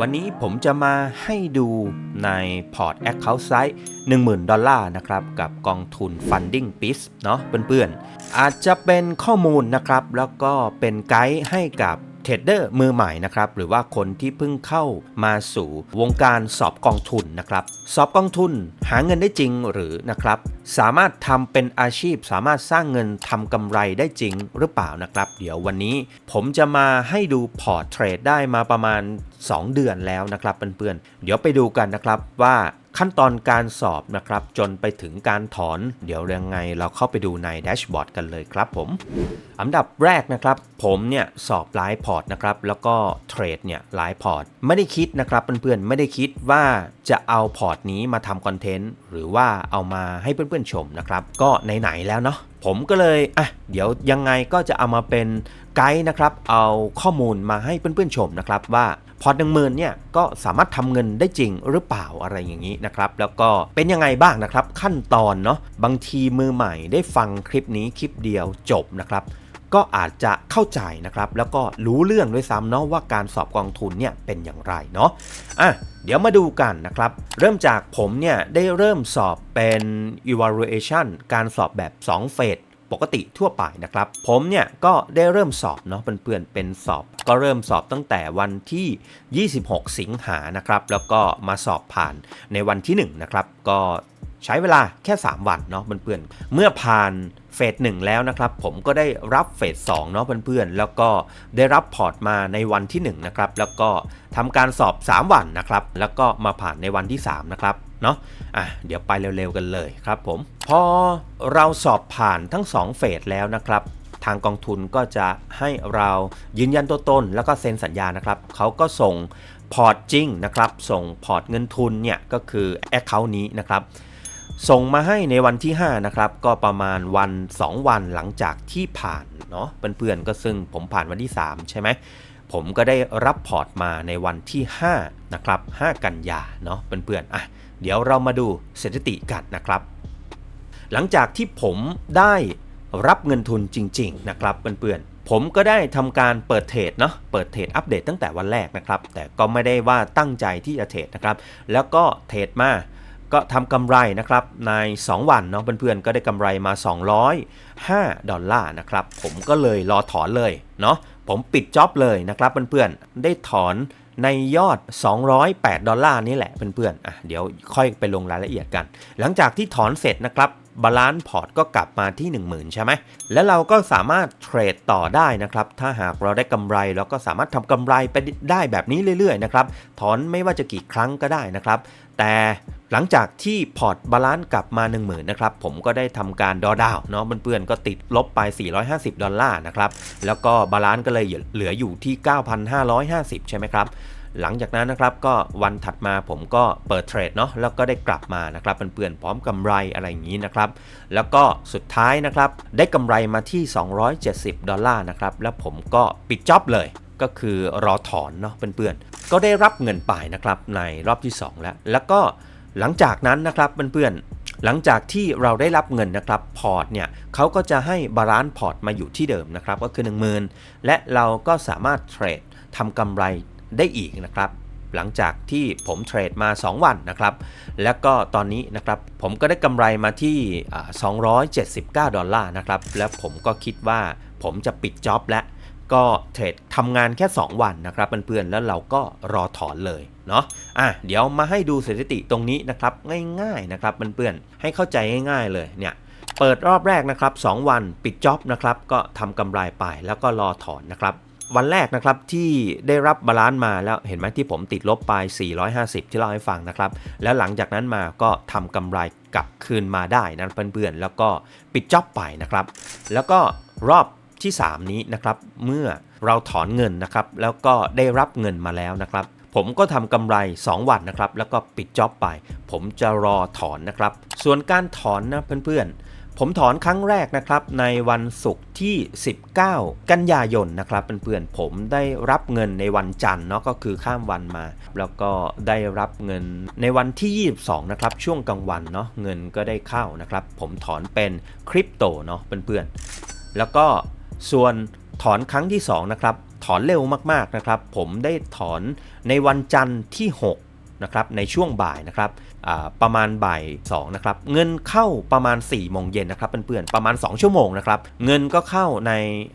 วันนี้ผมจะมาให้ดูในพอร์ต Account Size 10,000 ดอลลาร์นะครับ กับกองทุน Funding p i s เนาะเพื่อนๆ อาจจะเป็นข้อมูลนะครับ แล้วก็เป็นไกด์ให้กับ เทรดเดอร์มือใหม่นะครับหรือว่าคนที่เพิ่งเข้ามาสู่วงการสอบกองทุนนะครับสอบกองทุนหาเงินได้จริงหรือนะครับสามารถทำเป็นอาชีพ สามารถสร้างเงินทำกำไรได้จริงหรือเปล่านะครับ เดี๋ยววันนี้ผมจะมาให้ดูพอร์ตเทรดได้มาประมาณ 2 เดือนแล้วนะครับเพื่อนๆเดี๋ยวไปดูกันนะครับว่า ขั้นตอนการสอบนะครับ จนไปถึงการถอน เดี๋ยวยังไงเราเข้าไปดูในแดชบอร์ดกันเลยครับผม อันดับแรกนะครับ ผมเนี่ยสอบหลายพอร์ตนะครับ แล้วก็เทรดเนี่ยหลายพอร์ต ไม่ได้คิดนะครับเพื่อนๆ ไม่ได้คิดว่าจะเอาพอร์ตนี้มาทำคอนเทนต์หรือว่าเอามาให้เพื่อนๆชมนะครับ ก็ไหนๆแล้วเนาะผมก็เลย อะ เดี๋ยวยังไงก็จะเอามาเป็นไกด์นะครับ เอาข้อมูลมาให้เพื่อนๆชมนะครับว่า พอร์ตหนึ่งหมื่นเนี่ยก็สามารถทำเงินได้จริงหรือเปล่าอะไรอย่างนี้นะครับ แล้วก็เป็นยังไงบ้างนะครับ ขั้นตอนเนาะบางทีมือใหม่ได้ฟังคลิปนี้คลิปเดียวจบนะครับก็อาจจะเข้าใจนะครับ แล้วก็รู้เรื่องด้วยซ้ำเนาะว่าการสอบกองทุนเนี่ยเป็นอย่างไรเนาะอะเดี๋ยวมาดูกันนะครับ เริ่มจากผมเนี่ยได้เริ่มสอบเป็น evaluation การสอบแบบ 2 เฟส ปกติทั่วไปนะครับ ผมเนี่ยก็ได้เริ่มสอบเนาะเพื่อนๆเป็นสอบ ก็เริ่มสอบตั้งแต่วันที่ 26 สิงหานะครับ แล้วก็มาสอบผ่านในวันที่ 1 นะครับ ก็ใช้เวลาแค่ 3 วันเนาะเพื่อนๆเมื่อผ่านเฟสหนึ่งแล้วนะครับ ผมก็ได้รับเฟสสองเนาะเพื่อนๆแล้วก็ได้รับพอร์ตมาในวันที่1นะครับ แล้วก็ทำการสอบ 3 วันนะครับ แล้วก็มาผ่านในวันที่3นะครับเนาะอะเดี๋ยวไปเร็วๆกันเลยครับผม พอเราสอบผ่านทั้ง 2 เฟสแล้วนะครับ ทางกองทุนก็จะให้เรายืนยันตัวตนแล้วก็เซ็นสัญญานะครับเขาก็ส่งพอร์ตจริงนะครับ ส่งพอร์ตเงินทุนเนี่ยก็คือแอคเคาท์นี้นะครับ ส่งมาให้ในวันที่ 5 นะครับ ก็ประมาณวัน 2 วันหลังจากที่ผ่านเนาะเพื่อนๆก็ซึ่งผมผ่านวันที่ 3 ใช่ไหมผมก็ได้รับพอร์ตมาในวันที่ 5 นะครับ 5 กันยาเนาะเพื่อนๆอะเดี๋ยวเรามาดูสถิติกันนะครับ หลังจากที่ผมได้รับเงินทุนจริง ๆ นะครับเพื่อนๆ ผมก็ได้ทำการเปิดเทรดเนาะเปิดเทรดอัปเดตตั้งแต่วันแรกนะครับ แต่ก็ไม่ได้ว่าตั้งใจที่จะเทรดนะครับ แล้วก็เทรดมาก็ทำกำไรนะครับใน 2 วันเนาะเพื่อนๆก็ได้กำไรมา 205 ดอลลาร์นะครับ ผมก็เลยรอถอนเลยเนาะผมปิดจ็อบเลยนะครับเพื่อนๆได้ถอนในยอด 208 ดอลลาร์นี่แหละเพื่อนๆอะเดี๋ยวค่อยไปลงรายละเอียดกัน หลังจากที่ถอนเสร็จนะครับ บาลานซ์พอร์ตก็กลับมาที่ 10,000 ใช่ไหม แล้วเราก็สามารถเทรดต่อได้นะครับ ถ้าหากเราได้กำไรเราก็สามารถทำกำไรไปได้แบบนี้เรื่อยๆนะครับ ถอนไม่ว่าจะกี่ครั้งก็ได้นะครับ แต่หลังจากที่พอร์ตบาลานซ์กลับมา 10,000นะครับ ผมก็ได้ทำการดอดาวเนาะเพื่อนๆก็ติดลบไป 450 ดอลลาร์นะครับ แล้วก็บาลานซ์ก็เลยเหลืออยู่ที่ 9,550 ใช่ไหมครับ หลังจากนั้นนะครับก็วันถัดมาผมก็เปิดเทรดเนาะแล้วก็ได้กลับมานะครับเพื่อนๆพร้อมกำไรอะไรอย่างนี้นะครับ แล้วก็สุดท้ายนะครับได้กำไรมาที่ 270 ดอลลาร์นะครับแล้วผมก็ปิดจ็อบเลยก็คือรอถอนเนาะเพื่อนๆ ก็ได้รับเงินไปนะครับในรอบที่ 2 แล้ว แล้วก็หลังจากนั้นนะครับเพื่อนๆ หลังจากที่เราได้รับเงินนะครับพอร์ตเนี่ยเขาก็จะให้บาลานซ์พอร์ตมาอยู่ที่เดิมนะครับก็คือ 10,000 และเราก็สามารถเทรดทำกำไร ได้อีกนะครับ หลังจากที่ผมเทรดมา 2 วันนะครับ แล้วก็ตอนนี้นะครับผมก็ได้กำไรมาที่ 279 ดอลลาร์นะครับ แล้วผมก็คิดว่าผมจะปิดจ็อบแล้วก็เทรดทำงานแค่ 2 วันนะครับเพื่อนๆแล้วเราก็รอถอนเลยเนาะอะเดี๋ยวมาให้ดูสถิติตรงนี้นะครับง่ายๆนะครับเพื่อนๆให้เข้าใจง่ายๆเลยเนี่ยเปิดรอบแรกนะครับ 2 วันปิดจ็อบนะครับก็ทำกำไรไปแล้วก็รอถอนนะครับ วันแรกนะครับที่ได้รับบาลานซ์มาแล้วเห็นไหมที่ผมติดลบไป 450 ที่เล่าให้ฟังนะครับ แล้วหลังจากนั้นมาก็ทำกำไรกลับคืนมาได้นะเพื่อนๆ แล้วก็ปิดจ็อบไปนะครับ แล้วก็รอบที่ 3 นี้นะครับเมื่อเราถอนเงินนะครับแล้วก็ได้รับเงินมาแล้วนะครับ ผมก็ทำกำไร 2 วันนะครับแล้วก็ปิดจ็อบไป ผมจะรอถอนนะครับ ส่วนการถอนนะเพื่อนๆ ผมถอนครั้งแรกนะครับในวันศุกร์ที่ 19 กันยายนนะครับเพื่อนๆผมได้รับเงินในวันจันทร์เนาะก็คือข้ามวันมา แล้วก็ได้รับเงินในวันที่ 22 นะครับ ช่วงกลางวันเนาะเงินก็ได้เข้านะครับ ผมถอนเป็นคริปโตเนาะเพื่อนๆแล้วก็ส่วนถอนครั้งที่2นะครับถอนเร็วมากๆนะครับ ผมได้ถอนในวันจันทร์ที่ 6 นะครับในช่วงบ่ายนะครับประมาณบ่าย2นะครับเงินเข้าประมาณ4โมงเย็นนะครับเพื่อนๆประมาณ 2 ชั่วโมงนะครับเงินก็เข้าใน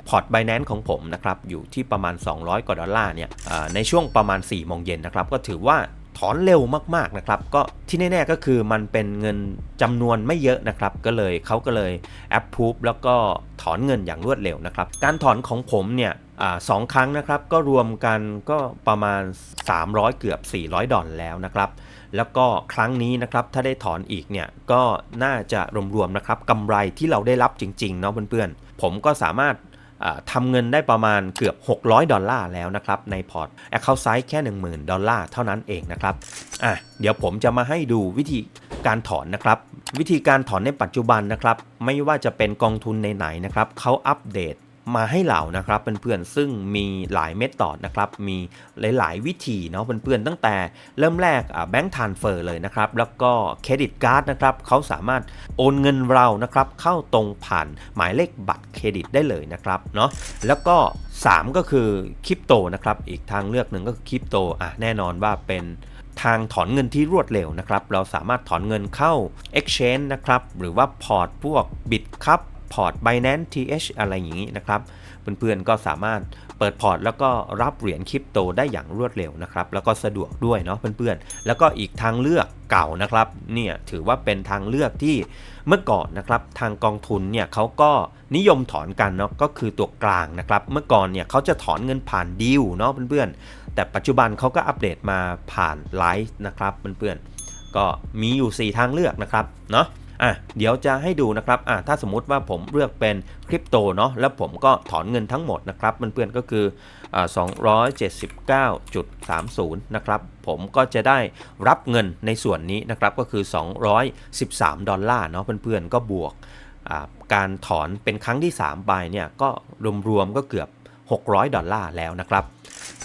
พอร์ต Binance ของผมนะครับอยู่ที่ประมาณ 200กว่าดอลลาร์เนี่ยในช่วงประมาณ4โมงเย็นนะครับก็ถือว่าถอนเร็วมากๆนะครับก็ที่แน่ๆก็คือมันเป็นเงินจำนวนไม่เยอะนะครับก็เลยเขาก็เลยแอปพูฟแล้วก็ถอนเงินอย่างรวดเร็วนะครับการถอนของผมเนี่ย สองครั้งนะครับก็รวมกันก็ประมาณ 300 เกือบ 400 ดอลแล้วนะครับ แล้วก็ครั้งนี้นะครับถ้าได้ถอนอีกเนี่ยก็น่าจะรวมๆนะครับกำไรที่เราได้รับจริงๆเนาะเพื่อนๆ ผมก็สามารถาทำเงินได้ประมาณเกือบ 600 ดอลลาร์แล้วนะครับ ในพอร์ต Account Size แค่ 10,000 ดอลลาร์เท่านั้นเองนะครับอะเดี๋ยวผมจะมาให้ดูวิธีการถอนนะครับ วิธีการถอนในปัจจุบันนะครับ ไม่ว่าจะเป็นกองทุนไหนๆนะครับเขาอัปเดต มาให้เรานะครับเพื่อนๆซึ่งมีหลายเมธอดนะครับมีหลายๆวิธีเนาะเพื่อนๆตั้งแต่เริ่มแรกแบงก์ทานเฟอร์เลยนะครับแล้วก็เครดิตการ์ดนะครับเขาสามารถโอนเงินเรานะครับเข้าตรงผ่านหมายเลขบัตรเครดิตได้เลยนะครับเนาะแล้วก็ 3 ก็คือคริปโตนะครับอีกทางเลือกหนึ่งก็คือคริปโตอะแน่นอนว่าเป็นทางถอนเงินที่รวดเร็วนะครับ เราสามารถถอนเงินเข้า Exchange นะครับ หรือว่าพอร์ตพวก Bitcup พอร์ต Binance TH อะไรอย่างนี้นะครับ เพื่อนๆก็สามารถเปิดพอร์ต แล้วก็รับเหรียญคริปโตได้อย่างรวดเร็วนะครับ แล้วก็สะดวกด้วยเนาะเพื่อนๆ แล้วก็อีกทางเลือกเก่านะครับ เนี่ยถือว่าเป็นทางเลือกที่เมื่อก่อนนะครับทางกองทุนเนี่ยเขาก็นิยมถอนกันเนาะก็คือตัวกลางนะครับ เมื่อก่อนเนี่ยเขาจะถอนเงินผ่านดีลเนาะเพื่อนๆ แต่ปัจจุบันเขาก็อัปเดตมาผ่านไลฟ์นะครับเพื่อนๆ ก็มีอยู่ 4 ทางเลือกนะครับเนาะ อะเดี๋ยวจะให้ดูนะครับอะถ้าสมมุติว่าผมเลือกเป็นคริปโตเนาะแล้วผมก็ถอนเงินทั้งหมดนะครับเพื่อนๆก็คืออ่า279.30 นะครับ ผมก็จะได้รับเงินในส่วนนี้นะครับก็คือ 213 ดอลลาร์เนาะเพื่อนๆก็บวกอ่าการถอนเป็นครั้งที่3ไปเนี่ยก็รวมๆก็เกือบ 600 ดอลลาร์แล้วนะครับ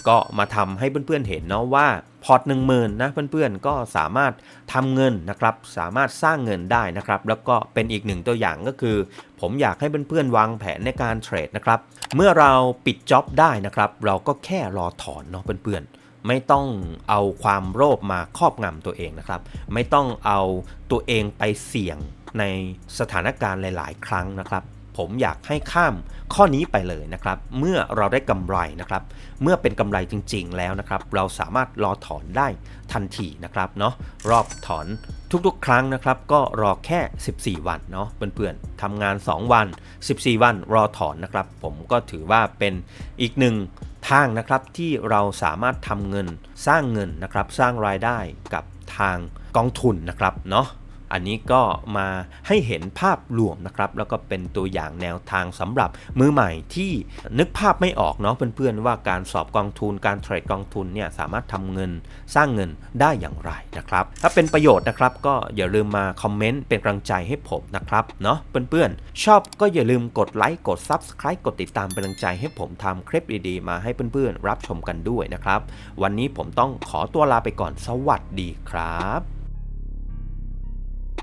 ก็มาทำให้เพื่อนๆเห็นเนาะว่าพอร์ต1 0,000นะเพื่อนๆก็สามารถทำเงินนะครับ สามารถสร้างเงินได้นะครับ แล้วก็เป็นอีกหนึ่งตัวอย่างก็คือ ผมอยากให้เพื่อนๆวางแผนในการเทรดนะครับ เมื่อเราปิดจ็อบได้นะครับ เราก็แค่รอถอนเนาะเพื่อนๆไม่ต้องเอาความโลภมาครอบงำตัวเองนะครับ ไม่ต้องเอาตัวเองไปเสี่ยงในสถานการณ์หลาย ๆ ครั้งนะครับ ผมอยากให้ข้ามข้อนี้ไปเลยนะครับ เมื่อเราได้กำไรนะครับ เมื่อเป็นกำไรจริง ๆ แล้วนะครับ เราสามารถรอถอนได้ทันทีนะครับเนาะรอบถอนทุกๆ ครั้งนะครับ ก็รอแค่ 14 วันเนาะเพื่อนๆทำงาน 2 วัน 14 วันรอถอนนะครับ ผมก็ถือว่าเป็นอีกหนึ่งทางนะครับที่เราสามารถทำเงินสร้างเงินนะครับ สร้างรายได้กับทางกองทุนนะครับเนาะ อันนี้ก็มาให้เห็นภาพรวมนะครับ แล้วก็เป็นตัวอย่างแนวทางสำหรับมือใหม่ที่นึกภาพไม่ออกเนาะเพื่อนๆ ว่าการสอบกองทุนการเทรดกองทุนเนี่ยสามารถทำเงินสร้างเงินได้อย่างไรนะครับ ถ้าเป็นประโยชน์นะครับ ก็อย่าลืมมาคอมเมนต์เป็นกำลังใจให้ผมนะครับเนาะเพื่อนๆ ชอบก็อย่าลืมกดไลค์กด Subscribe กดติดตามเป็นกำลังใจให้ผมทำคลิปดีๆ มาให้เพื่อนๆ รับชมกันด้วยนะครับ วันนี้ผมต้องขอตัวลาไปก่อนสวัสดีครับ